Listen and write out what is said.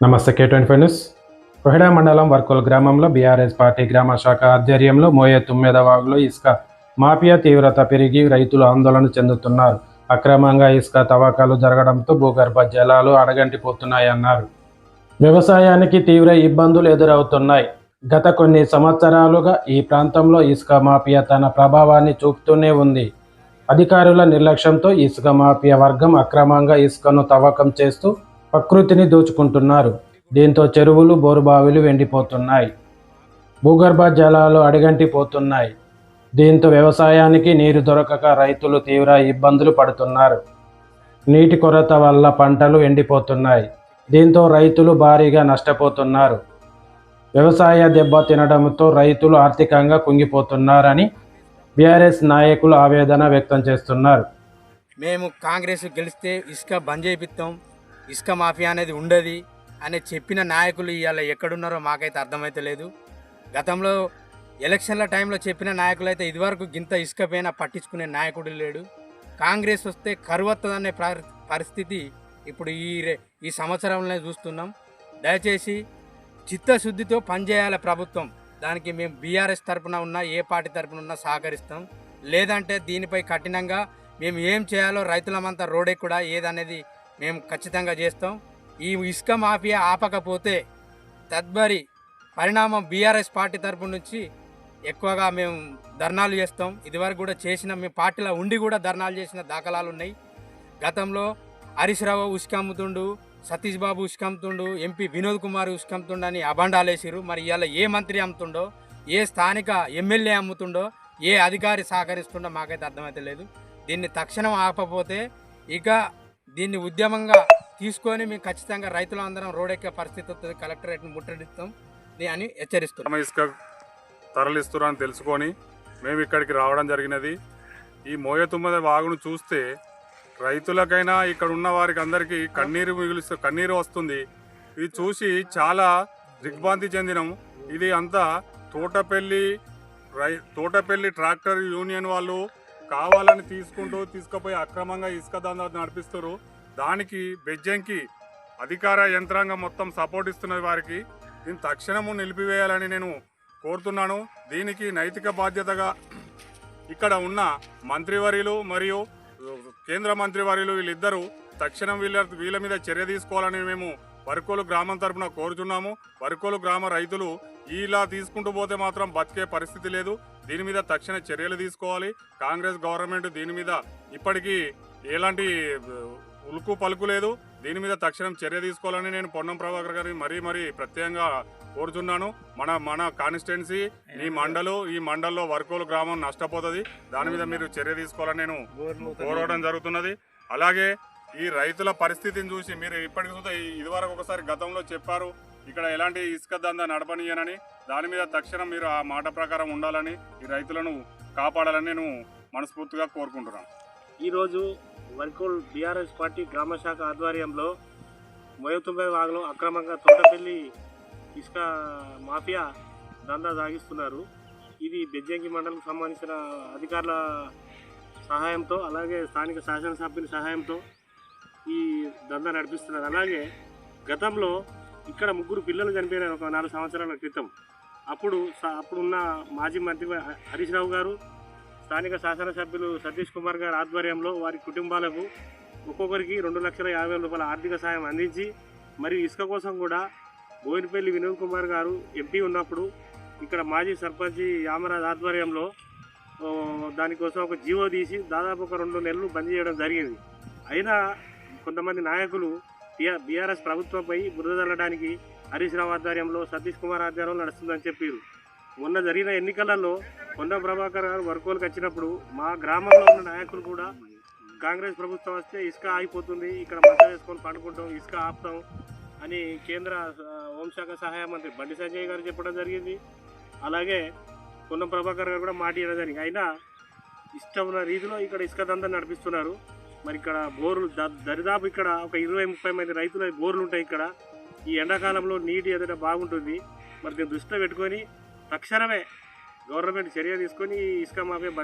నమస్తే K twenty five news మండలం వర్కుల్ గ్రామంలో బీఆర్ఎస్ పార్టీ గ్రామ శాఖ ఆధ్వర్యంలో మోయే తుమ్మెద వాగులో ఇసుక మాఫియా తీవ్రత పెరిగి రైతులు ఆందోళన చెందుతున్నారు. అక్రమంగా ఇసుక తవ్వకాలు జరగడంతో భూగర్భ జలాలు అడగంటిపోతున్నాయన్నారు వ్యవసాయానికి తీవ్ర ఇబ్బందులు ఎదురవుతున్నాయి. గత కొన్ని సంవత్సరాలుగా ఈ ప్రాంతంలో ఇసుక మాఫియా తన ప్రభావాన్ని చూపుతూనే ఉంది. అధికారుల నిర్లక్ష్యంతో ఇసుక మాఫియా వర్గం అక్రమంగా ఇసుకను తవ్వకం చేస్తూ ప్రకృతిని దోచుకుంటున్నారు. దీంతో చెరువులు బోరుబావిలు ఎండిపోతున్నాయి. భూగర్భ జలాలు అడిగంటిపోతున్నాయి. దీంతో వ్యవసాయానికి నీరు దొరకక రైతులు తీవ్ర ఇబ్బందులు పడుతున్నారు. నీటి కొరత వల్ల పంటలు ఎండిపోతున్నాయి. దీంతో రైతులు భారీగా నష్టపోతున్నారు. వ్యవసాయ దెబ్బ తినడంతో రైతులు ఆర్థికంగా కుంగిపోతున్నారని బీఆర్ఎస్ నాయకులు ఆవేదన వ్యక్తం చేస్తున్నారు. మేము కాంగ్రెస్ గెలిస్తే ఇసుక బంద్ చేపిస్తాం. ఇసుక మాఫియా అనేది ఉండదు అని చెప్పిన నాయకులు ఇవాళ ఎక్కడున్నారో మాకైతే అర్థమైతే లేదు. గతంలో ఎలక్షన్ల టైంలో చెప్పిన నాయకులు అయితే ఇదివరకు గింత ఇసుక పైన పట్టించుకునే నాయకుడు లేడు. కాంగ్రెస్ వస్తే కరువత్తదనే పరిస్థితి ఇప్పుడు ఈ రే- ఈ సంవత్సరంలో చూస్తున్నాం. దయచేసి చిత్తశుద్ధితో పనిచేయాలి ప్రభుత్వం. దానికి మేము బీఆర్ఎస్ తరపున ఉన్నా ఏ పార్టీ తరపున ఉన్నా సహకరిస్తాం. లేదంటే దీనిపై కఠినంగా మేము ఏం చేయాలో రైతులమంతా రోడే కూడా ఏదనేది మేము ఖచ్చితంగా చేస్తాం. ఈ ఇసుక మాఫియా ఆపకపోతే తద్వరి పరిణామం బీఆర్ఎస్ పార్టీ తరపు నుంచి ఎక్కువగా మేము ధర్నాలు చేస్తాం. ఇదివరకు కూడా చేసిన మేము పార్టీలో ఉండి కూడా ధర్నాలు చేసిన దాఖలాలు ఉన్నాయి. గతంలో హరీష్ రావు ఉసుక అమ్ముతుండు సతీష్ బాబు ఉసుక అమ్ముతుండు ఎంపీ వినోద్ కుమార్ ఉసుక అమ్ముతుండు అని మరి ఇవాళ ఏ మంత్రి అమ్ముతుండో ఏ స్థానిక ఎమ్మెల్యే అమ్ముతుండో ఏ అధికారి సహకరిస్తుండో మాకైతే అర్థమైతే లేదు. దీన్ని తక్షణం ఆపకపోతే ఇక దీన్ని ఉద్యమంగా తీసుకొని మేము ఖచ్చితంగా రైతులందరం రోడెక్కే పరిస్థితి వస్తుంది. కలెక్టరేట్ని ముట్టడిస్తాం. అని హెచ్చరిస్తున్నాం. ఇసుక తరలిస్తున్నారని తెలుసుకొని మేము ఇక్కడికి రావడం జరిగినది. ఈ మోయతుమ్మద వాగును చూస్తే రైతులకైనా ఇక్కడ ఉన్న వారికి అందరికీ కన్నీరు మిగులుస్తూ కన్నీరు వస్తుంది. ఇది చూసి చాలా దిగ్భ్రాంతి చెందినం. ఇది అంతా తోటపల్లి రై తోటపల్లి ట్రాక్టర్ యూనియన్ వాళ్ళు కావాలని తీసుకుంటూ తీసుకుపోయి అక్రమంగా ఇసుక దందాలు నడిపిస్తారు దానికి బెజ్జంకి అధికార యంత్రాంగం మొత్తం సపోర్ట్ ఇస్తున్నది వారికి. దీన్ని తక్షణము నిలిపివేయాలని నేను కోరుతున్నాను. దీనికి నైతిక బాధ్యతగా ఇక్కడ ఉన్న మంత్రివర్యులు మరియు కేంద్ర మంత్రివర్యులు వీళ్ళిద్దరూ తక్షణం వీళ్ళ వీళ్ళ మీద చర్య తీసుకోవాలని మేము వరకోలు గ్రామం తరపున కోరుతున్నాము వరకోలు గ్రామ రైతులు ఇలా తీసుకుంటూ పోతే మాత్రం బతికే పరిస్థితి లేదు. దీని మీద తక్షణ చర్యలు తీసుకోవాలి. కాంగ్రెస్ గవర్నమెంట్ దీని మీద ఇప్పటికీ ఎలాంటి ఉలుకు పలుకు లేదు. దీని మీద తక్షణం చర్య తీసుకోవాలని నేను పొన్నం ప్రభాకర్ గారిని మరీ మరీ ప్రత్యేకంగా కోరుతున్నాను మన మన కాన్స్టిట్యున్సీ ఈ మండలు ఈ మండల్లో వర్కోలు గ్రామం నష్టపోతుంది. దాని మీద మీరు చర్య తీసుకోవాలని నేను కోరడం జరుగుతున్నది. అలాగే ఈ రైతుల పరిస్థితిని చూసి మీరు ఇప్పటికి చూస్తే ఇదివరకు ఒకసారి గతంలో చెప్పారు ఇక్కడ ఎలాంటి ఇసుక దందా నడపనీయనని. దాని మీద తక్షణం మీరు ఆ మాట ప్రకారం ఉండాలని ఈ రైతులను కాపాడాలని నేను మనస్ఫూర్తిగా కోరుకుంటున్నాను. ఈరోజు వర్కోల్ బీఆర్ఎస్ పార్టీ గ్రామ శాఖ ఆధ్వర్యంలో మొయతుంబై వాగులో అక్రమంగా తోటపల్లి ఇసుక మాఫియా దందా సాగిస్తున్నారు. ఇది బెజ్జంకి మండలం సంబంధించిన అధికారుల సహాయంతో అలాగే స్థానిక శాసనసభ్యుల సహాయంతో ఈ దందా నడిపిస్తున్నారు. అలాగే గతంలో ఇక్కడ ముగ్గురు పిల్లలు చనిపోయినారు ఒక నాలుగు సంవత్సరాల క్రితం. అప్పుడు స- అప్పుడున్న మాజీ మంత్రి హరీష్ రావు గారు స్థానిక శాసనసభ్యులు సతీష్ కుమార్ గారి ఆధ్వర్యంలో వారి కుటుంబాలకు ఒక్కొక్కరికి రెండు లక్షల యాభై వేల రూపాయల ఆర్థిక సాయం అందించి మరియు ఇసుక కోసం కూడా బోయినపల్లి వినోద్ కుమార్ గారు ఎంపీ ఉన్నప్పుడు ఇక్కడ మాజీ సర్పంచ్ యామరాజ్ ఆధ్వర్యంలో దానికోసం ఒక జీవో తీసి దాదాపు ఒక రెండు నెలలు బంద్ చేయడం జరిగింది. అయినా కొంతమంది నాయకులు బీఆర్ఎస్ ప్రభుత్వంపై బురదల్లడానికి హరీష్ రావు ఆధ్వర్యంలో సతీష్ కుమార్ ఆధ్వర్యంలో నడుస్తుందని చెప్పారు మొన్న జరిగిన ఎన్నికలలో కొండ ప్రభాకర్ గారు వర్కోలకు వచ్చినప్పుడు మా గ్రామంలో ఉన్న నాయకులు కూడా కాంగ్రెస్ ప్రభుత్వం వస్తే ఇసుక ఆగిపోతుంది ఇక్కడ మంట వేసుకొని పండుకుంటాం ఇసుక ఆపుతాం అని కేంద్ర హోంశాఖ సహాయ మంత్రి బండి సంజయ్ గారు చెప్పడం జరిగింది. అలాగే కొండ ప్రభాకర్ గారు కూడా మాట ఇవ్వడం జరిగింది. అయినా ఇష్టం ఉన్న రీతిలో ఇక్కడ ఇసుక దందా నడిపిస్తున్నారు. మరి ఇక్కడ బోర్లు దరిదాపు ఇక్కడ ఒక ఇరవై ముప్పై మంది రైతుల బోర్లు ఉంటాయి ఇక్కడ. ఈ ఎండాకాలంలో నీటి ఎదుట బాగుంటుంది మరి దీన్ని దృష్టిలో పెట్టుకొని తక్షణమే గవర్నమెంట్ చర్య తీసుకొని ఇసుక మాఫియా బంద్